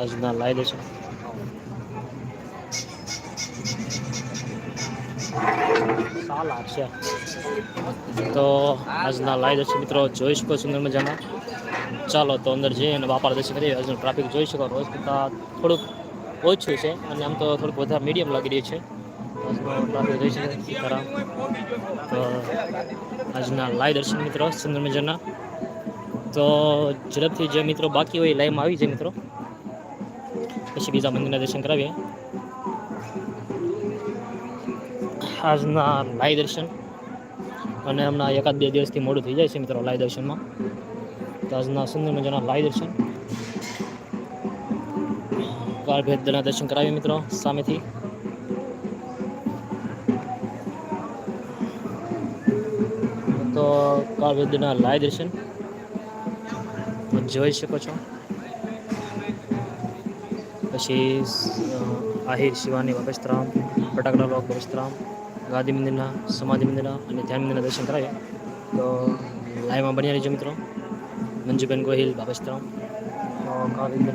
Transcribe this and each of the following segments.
આજના લાઈ દર્શન સાલા છે. તો આજના લાઈ દર્શન મિત્રો, જોઈ શકો સુંદર મજાના ચાલો તો અંદર જઈએ અને બાપા દર્શન કરીએ. હજુ ટ્રાફિક જોઈ શકો રોજ કરતાં થોડુંક ઓછું છે અને આમ તો થોડુંક વધારે મીડિયમ લાગી રહ્યું છે. આજનો સીતારામ તો આજના લાઈ દર્શન મિત્રો સુંદર મજાના. તો ઝડપથી જે મિત્રો બાકી હોય લાઈવમાં આવી જાય મિત્રો. પછી બીજા મંદિરના દર્શન કરાવીએ. આજના લાઈ દર્શન. અને હમણાં એકાદ બે દિવસથી મોડું થઈ જાય છે મિત્રો લાઈ દર્શનમાં. તો આજના સુંદર મજાના લાઈ દર્શન. કાળભેદના દર્શન કરાવીએ મિત્રો સામેથી. તો કાળભેદના લાઈ દર્શન. જોઈ શકો છો. પછી આહિર, શિવાની વપસ્તરામ ફટાકડા લોક વપસ્તરામ ગાંધી મંદિરના, સમાધિ મંદિરના અને ધ્યાન મંદિરના દર્શન કરાવીએ તો, લાઈવમાં બન્યા રહીજો મિત્રો. મંજુબેન ગોહિલ તો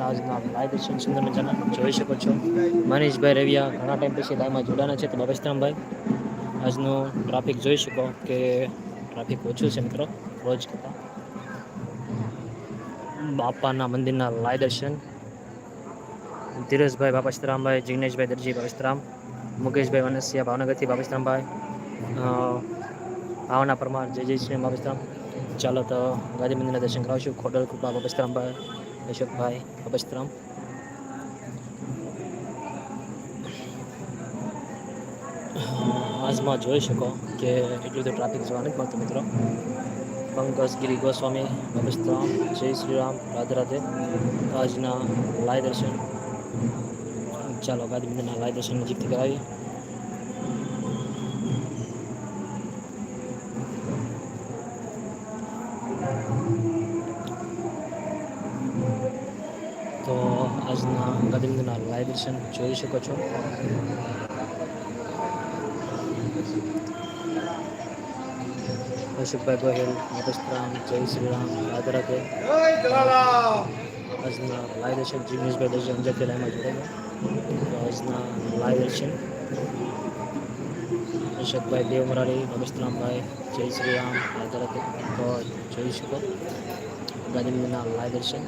આજના લાઈવ દર્શન, સુંદર મજાના. જોઈ શકો છો. મનીષભાઈ રવિયા ઘણા ટાઈમ પછી લાઈવમાં જોડાના છે. તો બાબસ્તરામભાઈ આજનું ટ્રાફિક જોઈ શકો કે ટ્રાફિક ઓછું છે મિત્રો, રોજ કરતાં. બાપાના મંદિરના લાય દર્શન. ધીરજભાઈ બાપસ્તરામભાઈ જિગ્નેશભાઈ દરજી બાપસ્તરામ મુકેશભાઈ વનસિયા ભાવનગરથી બાપસ્તરામભાઈ અ, ભાવના પરમાર જય જય શ્રી બાપસ્તરામ ચાલો તો ગાંધી મંદિરના દર્શન કરાવશું. ખોડલ કૃપા બાપસ્તરામભાઈ અશોકભાઈ બાપસ્તરામ આજમાં જોઈ શકો કે એટલું તો ટ્રાફિક જોવા નથી મળતું મિત્રો. પંકજ ગિરી ગોસ્વામી બાપસ્તરામ જય શ્રી રામ રાધે રાધે. આજના લાય દર્શન ચાલો ગાંધી મંદિરના લાઈ દર્શન નજીકથી કરાવીએ. તો આજના ગાંધીનગરના લાઈવ દર્શન જોઈ શકો છો. અશોકભાઈ ગોહિલ બાપસ્તરામ જય શ્રી રામ રાધે રાધે આજના લાઈવ દર્શન જીગ્નેશભાઈ દર્શન અંજારથી લાઈવમાં જોડાયા આજના લાઈવ દર્શન અશોકભાઈ દેવ મરારી રમેશરામભાઈ, જય શ્રી રામ તો જોઈ શકો. ગાંધીનગરના લાઈવ દર્શન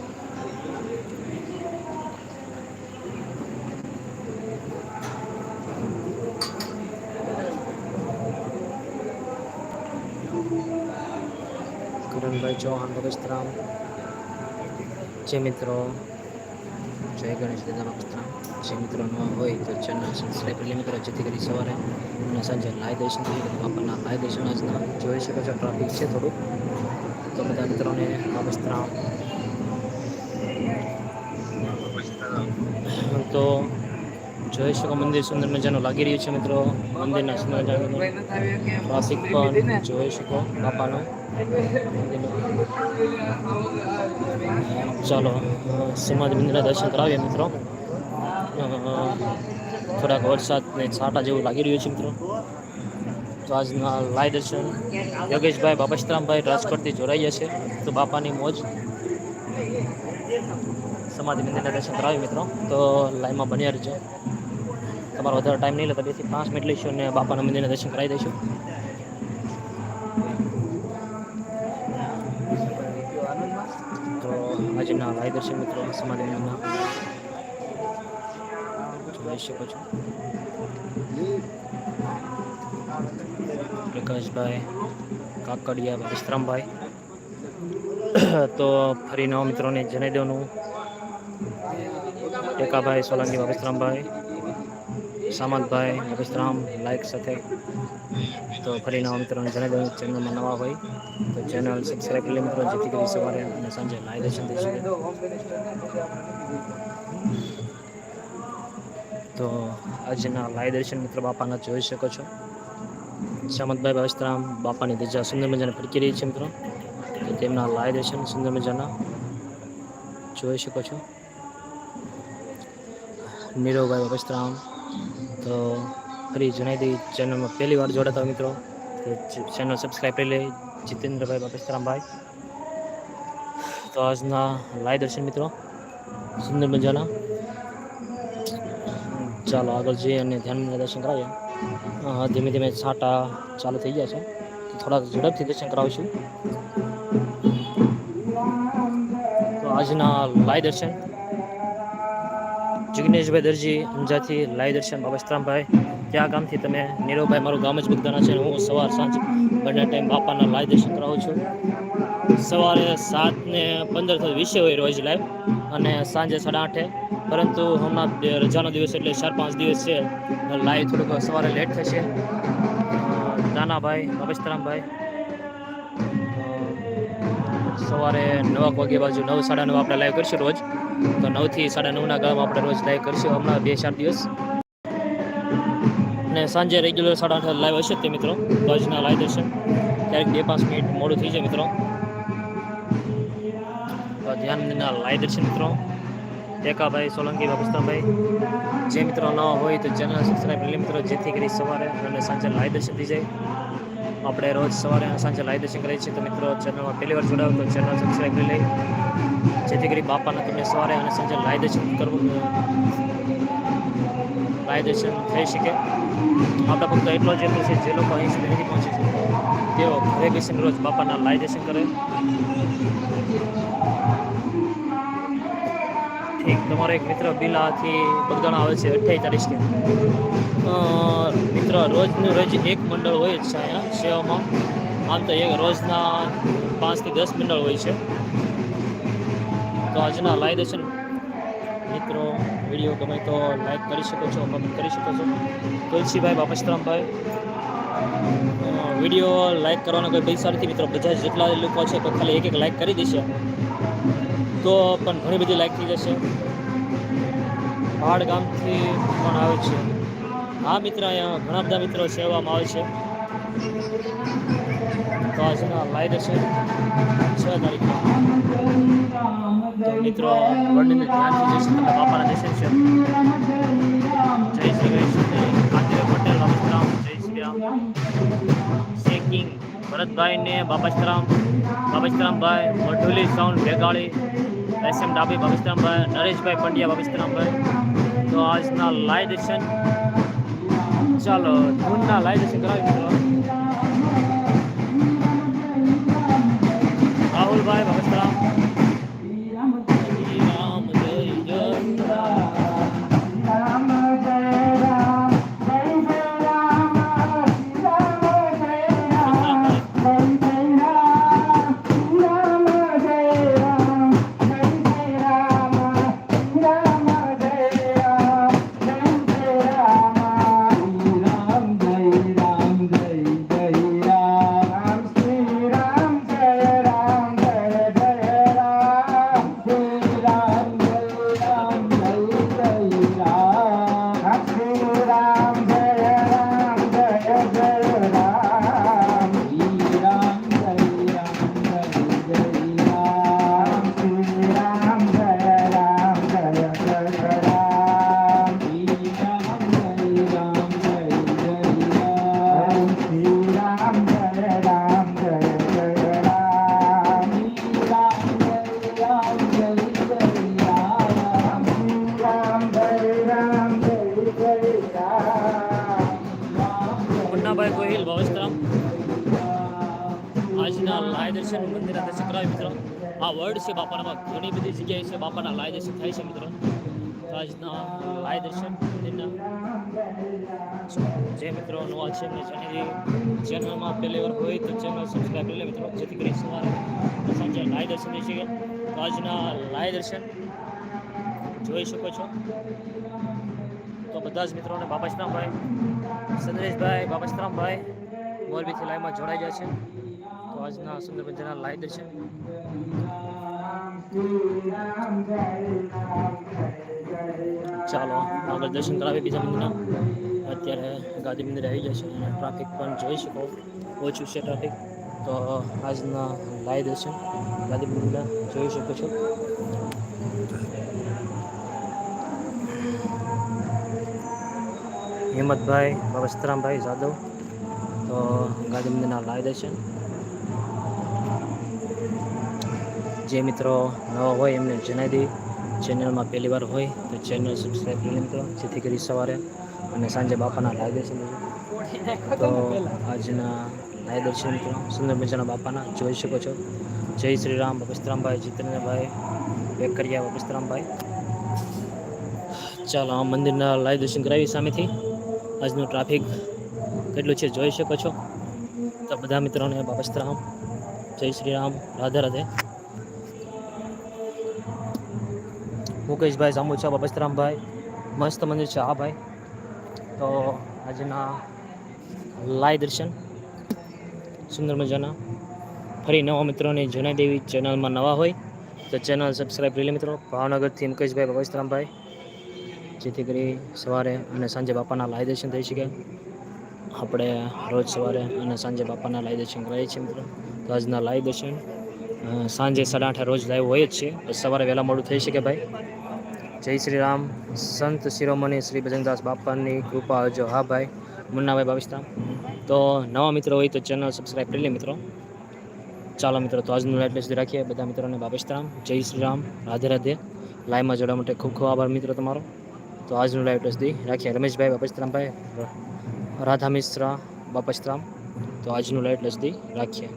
કરણભાઈ ચૌહાણ ભગસ્તરામ જે મિત્રો જય ગણેશ દાદા ભગસ્તરામ જે મિત્રો નવા હોય તો ચેનલ સબસ્ક્રાઈબ કરી મિત્રો, જેથી કરી સવારે અને સાંજે લાઈવ દર્શન તો બાપાના લાઈવ દર્શન આજના જોઈ શકો છો ટ્રાફિક છે થોડુંક. તો બધા મિત્રોને ભગસ્તરામ તો જોઈ શકો મંદિર સુંદર મજાનું લાગી રહ્યું છે મિત્રો. મંદિરના સુંદર ટ્રાફિક પણ જોઈ શકો બાપાનો. ચાલો સમાધિ મંદિરના દર્શન કરાવીએ મિત્રો. થોડાક વરસાદને છાંટા જેવું લાગી રહ્યું છે મિત્રો. તો આજના લાઈ દર્શન યોગેશભાઈ બાપસ્તરામભાઈ રાજકોટથી જોડાઈ જશે. તો બાપાની મોજ સમાધિ મંદિરના દર્શન કરાવીએ મિત્રો. તો લાઈનમાં બન્યા રહેજો. તમારો વધારે ટાઈમ નહીં લેતા બેથી પાંચ મિનિટ લઈશું અને બાપાના મંદિરના દર્શન કરાવી દઈશું. આજના લાઈ દર્શન મિત્રો મંદિરના જોઈ શકો છો. પ્રકાશભાઈ, કાકડિયા, વિશ્રામભાઈ. તો ફરી નવા મિત્રોને જણાવી દેવાનું ટેકાભાઈ સોલંકી બાબસ્તરામભાઈ સામંતભાઈ બાબસ્તરામ લાઈક સાથે. તો ફરી નવા મિત્રોને જણાવી ચેનલમાં નવા હોય તો ચેનલ સબસ્ક્રાઈબ કરી મિત્રો, જેથી કરી સવારે અને સાંજે લાઈવ દર્શન થઈ શકે. તો આજના લાઈવ દર્શન મિત્રો બાપાના જોઈ શકો છો. સામંતભાઈ બાબસ્તરામ બાપાની ધજા સુંદર મજાને ફરકી રહી છે મિત્રો. તો તેમના લાઈવ દર્શન સુંદર મજાના જોઈ શકો છો. નીરવભાઈ બાબસ્તરામ તો ફરી જણાવી દઈ ચેનલમાં પહેલી વાર જોડાતા મિત્રો ચેનલ સબસ્ક્રાઈબ કરી લે, જીતેન્દ્રભાઈ બાબસ્તરામભાઈ તો આજના લાઈવ દર્શન મિત્રો, સુંદર મજાના. ચાલો આગળ જઈએ અને ધ્યાન દર્શન કરાવીએ. ધીમે ધીમે છાંટા ચાલુ થઈ ગયા છે. થોડાક ઝડપથી દર્શન કરાવશું. તો આજના લાય દર્શન. જિગ્નેશભાઈ દરજી અંજાથી લાઈ દર્શન બાબસ્તરામભાઈ કયા ગામથી તમે નીરવભાઈ મારું ગામ જ બગદાણા છે હું સવાર સાંજ બંને ટાઈમ બાપાના લાઈ દર્શન કરાવું છું. સવારે સાત ને પંદરથી વીસે હોય રોજ લાઈવ અને સાંજે સાડા આઠે. પરંતુ હમણાં રજાનો દિવસ એટલે ચાર પાંચ દિવસ છે. લાઈવ થોડુંક સવારે લેટ થશે. નાના નાનાભાઈ બાબસ્તરામભાઈ અ, સવારે નવ વાગ્યા બાજુ નવ, સાડા નવ આપણે લાઈવ કરીશું રોજ. તો નવથી સાડા નવના ગામ આપણે રોજ લાઈવ કરીશું. હમણાં બે, ચાર દિવસ. અને સાંજે રેગ્યુલર સાડા આઠ લાઈવ હશે તે મિત્રો. તો આજના લાઈવ દર્શન ક્યારેક બે, પાંચ મિનિટ મોડું થઈ જાય મિત્રો. તો ધ્યાન મંદિરના લાઈવ દર્શન મિત્રો. ટેકાભાઈ સોલંકી બાબુસ્તાભાઈ જે મિત્રો ન હોય તો ચેનલ સબસ્ક્રાઈબ લે મિત્રો. જેથી કરી સવારે અને સાંજે લાઈવ દર્શન થઈ જાય આપણે રોજ સવારે અને સાંજે લાઈવ દર્શન કરીએ છીએ. તો મિત્રો ચેનલમાં પહેલી વાર જોડાવ તો ચેનલ સબસ્ક્રાઈબ કરી લઈ જેથી કરી બાપાના તમને સવારે અને સાંજે લાઈવ દર્શન કરવું. લાઈવ દર્શન થઈ શકે. આપણા ફક્ત એટલો જ હેતુ છે જે લોકો અહીં સુધી નથી પહોંચે છે. તેઓ ઘરે બેસીને રોજ બાપાના લાઈવ દર્શન કરે. તમારો એક મિત્ર બિલાથી બગદાણા આવે છે અઠ્યાવીસ તારીખે. મિત્ર, રોજનું, રોજ એક મંડળ હોય જ છે અહીંયા સેવામાં. આમ તો એક રોજના પાંચથી દસ મંડળ હોય છે. તો આજના લાઈવ દર્શન મિત્રો, વીડિયો ગમે તો લાઈક કરી શકો છો કમેન્ટ કરી શકો છો. તુલસીભાઈ બાપસ્તરામભાઈ વીડિયો લાઈક કરવાનો કોઈ પૈસા નથી, મિત્રો. બધા જેટલા લોકો છે તો ખાલી એક એક લાઈક કરી દેશે. તો પણ ઘણી બધી લાઈક થઈ જશે. પહાડ ગામથી પણ આવે છે. આ મિત્ર, અહીંયા ઘણા બધા મિત્રો સેવામાં આવે છે. તો આજના લાઈવ છે. છ તારીખના તો મિત્રો વર્ણિને ધ્યાનથી જશે તમે બાપાના દેશે છે. જય શ્રી કૃષ્ણ. કાંતિભાઈ પટેલ બાબસ્તરામ જય શ્રી રામ. શેકિંગ ભરતભાઈને બાબસ્તરામ બાબસ્તરામભાઈ મઢુલી સાઉન્ડ ભેગાળી. એસ એમ ડાબી બાબસ્તરામભાઈ નરેશભાઈ પંડ્યા બાબસ્તરામભાઈ તો આજના લાઈવ દર્શન ચાલો ધૂનના લાઈવ દર્શન કરાવી મિત્રો રાહુલભાઈ બાબસ્તરામ દર્શન મિત્રો. આ વર્ડ છે બાપાનામાં. ઘણી બધી જગ્યાએ છે બાપાના લાય દર્શન થાય છે મિત્રો. આજના લાય દર્શન જે મિત્રો, નવા છે એમને ચેનલ ચેનલમાં પહેલી વાર હોય તો ચેનલ સબસ્ક્રાઈબ કરી લે મિત્રો. જેથી કરી સવારે સાંજે લાય દર્શન થઈ શકે. તો આજના લાય દર્શન જોઈ શકો છો. તો બધા જ મિત્રોને બાબાશ્રામભાઈ સંદેશભાઈ બાબાશ્રામભાઈ મોરબીથી લાઈવમાં જોડાઈ ગયા છે. તો આજના સુંદર મજાના લાઈવ દર્શન ચાલો આગળ દર્શન કરાવી બીજા મંદિરના અત્યારે ગાંધી મંદિર આવી ગયા છે અને ટ્રાફિક પણ જોઈ શકો ઓછું છે ટ્રાફિક તો આજના લાઈવ દર્શન ગાંધી મંદિરના જોઈ શકો છો હિંમતભાઈ વસ્ત્રામભાઈ જાદવ તો ગાંધી મંદિરના લાઈવ દર્શન જે મિત્રો નવા હોય એમને જણાવી દઈ ચેનલમાં પહેલી વાર હોય તો ચેનલ સબસ્ક્રાઈબ કરી મિત્રો, જેથી કરી સવારે અને સાંજે બાપાના લાગે છે તો આજના લાય દર્શન સુંદર મજાના બાપાના. જોઈ શકો છો. જય શ્રી રામ બપસ્તરામભાઈ જીતેન્દ્રભાઈ, વેકરિયા બપસ્તરામભાઈ ચાલો, આ મંદિરના લાઈવ દર્શન કરાવી સામેથી. આજનું ટ્રાફિક કેટલું છે જોઈ શકો છો. તો બધા મિત્રોને બાપસ્તરામ જય શ્રી રામ. રાધે રાધે. મુકેશભાઈ સામુચા બાપસ્તરામભાઈ મસ્ત મંદિર છે હા ભાઈ. તો આજના લાઈવ દર્શન, સુંદર મજાના. ફરી નવા મિત્રોને જણાઈ દેવી ચેનલમાં નવા હોય, તો ચેનલ સબસ્ક્રાઈબ કરી લે મિત્રો. ભાવનગરથી મુકેશભાઈ બાપસ્તરામભાઈ જેથી કરી સવારે અને સાંજે બાપાના લાઈ દર્શન થઈ શકે. આપણે રોજ સવારે અને સાંજે બાપાના લાઈ દર્શન કરાવીએ છીએ મિત્રો. તો આજના લાઈ દર્શન સાંજે સાડા આઠે રોજ લાઈવ હોય જ છે. સવારે વહેલા મોડું થઈ શકે ભાઈ. જય શ્રી રામ. સંત શિરોમણી શ્રી ભજનદાસ બાપાની કૃપા હજો હા ભાઈ, મુન્નાભાઈ ભાવિસ્તા તો નવા મિત્રો હોય તો ચેનલ સબસ્ક્રાઈબ કરી લે મિત્રો. ચાલો મિત્રો, તો આજનું લાઈટ સુધી રાખીએ. બધા મિત્રોને બાબેસ્તરામ જય શ્રી રામ. રાધે રાધે. લાઈવમાં જોડવા માટે ખૂબ ખૂબ આભાર મિત્રો તમારો. તો આજનું લાઈવ સુધી રાખીએ. રમેશભાઈ બાપસ્તરામભાઈ રાધા મિશ્રા બાપસ્તરામ તો આજનું લાઈટ સુધી રાખીએ.